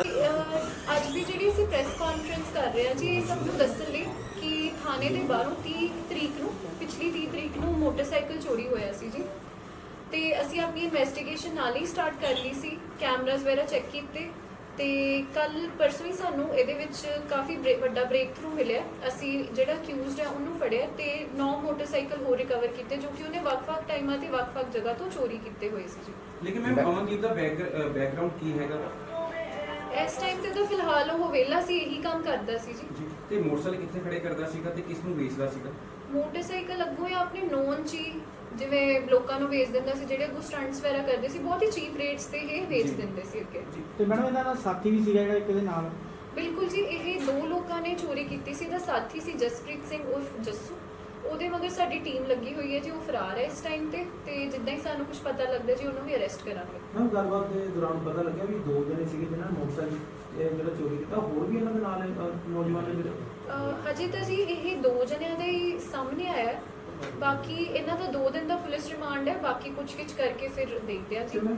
ਅੱਜ ਵੀ ਜਿਹੜੀ ਅਸੀਂ ਪ੍ਰੈਸ ਕਾਨਫਰੰਸ ਕਰ ਰਹੇ ਹਾਂ ਜੀ ਇਹ ਸਭ ਨੂੰ ਦੱਸਣ ਲਈ ਕਿ ਥਾਣੇ ਦੇ ਬਾਹਰੋਂ 30 ਤਰੀਕ ਨੂੰ ਪਿਛਲੀ 30 ਤਰੀਕ ਨੂੰ ਮੋਟਰਸਾਈਕਲ ਚੋਰੀ ਹੋਇਆ ਸੀ ਜੀ। ਤੇ ਅਸੀਂ ਆਪਣੀ ਇਨਵੈਸਟੀਗੇਸ਼ਨ ਨਾਲ ਹੀ ਸਟਾਰਟ ਕਰ ਲਈ ਸੀ ਕੈਮਰਾਸ ਵਗੈਰਾ ਚੈੱਕ ਕੀਤੇ। ਤੇ ਕੱਲ ਪਰਸੋਂ ਹੀ ਸਾਨੂੰ ਇਹਦੇ ਵਿੱਚ ਕਾਫੀ ਵੱਡਾ ਬ੍ਰੇਕ ਥਰੂ ਮਿਲਿਆ। ਅਸੀਂ ਜਿਹੜਾ ਅਕਿਊਜ਼ਡ ਹੈ ਉਹਨੂੰ ਫੜਿਆ ਤੇ 9 ਮੋਟਰਸਾਈਕਲ ਹੋਰ ਰਿਕਵਰ ਕੀਤੇ ਜੋ ਕਿ ਉਹਨੇ ਵੱਖ-ਵੱਖ ਟਾਈਮਾਂ ਤੇ ਵੱਖ-ਵੱਖ ਜਗ੍ਹਾ ਤੋਂ ਚੋਰੀ ਕੀਤੇ ਹੋਏ ਸੀ ਜੀ। ਲੇਕਿਨ ਮੈਂ ਅਮਨਜੀਤ ਦਾ ਬੈਕਗ੍ਰਾਉਂਡ ਕੀ ਹੈਗਾ? ਇਸ ਟਾਈਮ ਤੇ ਤਾਂ ਫਿਲਹਾਲ ਉਹ ਵਿਹਲਾ ਸੀ ਇਹੀ ਕੰਮ ਕਰਦਾ ਸੀ ਜੀ। ਜੀ ਤੇ ਮੋਟਰਸਾਈਕਲ ਕਿੱਥੇ ਖੜੇ ਕਰਦਾ ਸੀਗਾ ਤੇ ਕਿਸ ਨੂੰ ਵੇਚਦਾ ਸੀਗਾ? ਮੋਟਰਸਾਈਕਲ ਅੱਗੋਂ ਜਾਂ ਆਪਣੇ ਨੋਨ ਚ ਹੀ ਜਿਵੇਂ ਲੋਕਾਂ ਨੂੰ ਵੇਚ ਦਿੰਦਾ ਸੀ ਜਿਹੜੇ ਅੱਗੋਂ ਸਟੰਟਸ ਵਗੈਰਾ ਕਰਦੇ ਸੀ ਬਹੁਤ ਹੀ ਚੀਪ ਰੇਟਸ ਤੇ ਇਹ ਵੇਚ ਜੀ। ਦਿੰਦੇ ਸੀ ਅੱਗੇ। ਜੀ। ਤੇ ਮੈਡਮ ਇਹਨਾਂ ਦਾ ਸਾਥੀ ਵੀ ਸੀਗਾ ਜਿਹੜਾ ਇੱਕ ਦੇ ਨਾਲ? ਬਿਲਕੁਲ ਜੀ ਇਹ ਦੋ ਲੋਕਾਂ ਨੇ ਚੋਰੀ ਕੀਤੀ ਸੀ ਦਾ ਸਾਥੀ ਸੀ ਜਸਪ੍ਰੀਤ ਸਿੰਘ ਉਰਫ ਜੱਸੂ। ਉਹਦੇ ਮਗਰ ਸਾਡੀ ਟੀਮ ਲੱਗੀ ਹੋਈ ਹੈ ਜੀ ਉਹ ਫਰਾਰ ਹੈ ਇਸ ਟਾਈਮ ਤੇ ਤੇ ਜਿੱਦਾਂ ਹੀ ਸਾਨੂੰ ਕੁਝ ਪਤਾ ਲੱਗਦਾ ਜੀ ਉਹਨੂੰ ਵੀ ਅਰੈਸਟ ਕਰਾਂਗੇ। ਮੈਮ ਗੱਲਬਾਤ ਦੇ ਦੌਰਾਨ ਪਤਾ ਲੱਗਿਆ ਵੀ ਦੋ ਜਣੇ ਸੀਗੇ ਜਿਹਨਾਂ ਨੇ ਮੋਟਰਸਾਈਕਲ ਇਹ ਜਿਹੜਾ ਚੋਰੀ ਕੀਤਾ ਹੋਰ ਵੀ ਇਹਨਾਂ ਦੇ ਨਾਲ ਅਹ, ਨੌਜਵਾਨ ਨੇ ਜਿਹੜੇ? ਅਹ ਹਜੇ ਤਾਂ ਜੀ ਇਹ ਦੋ ਜਣਿਆਂ ਦੇ ਹੀ ਸਾਹਮਣੇ ਆਇਆ ਹੈ। ਬਾਕੀ ਇਹਨਾਂ ਦਾ 2 ਦਿਨ ਦਾ ਪੁਲਿਸ ਰਿਮਾਂਡ ਹੈ ਬਾਕੀ ਪੁੱਛਗਿੱਛ ਕਰਕੇ ਫਿਰ ਦੇਖਦੇ ਆ ਜੀ। ਤੇ ਮੈਂ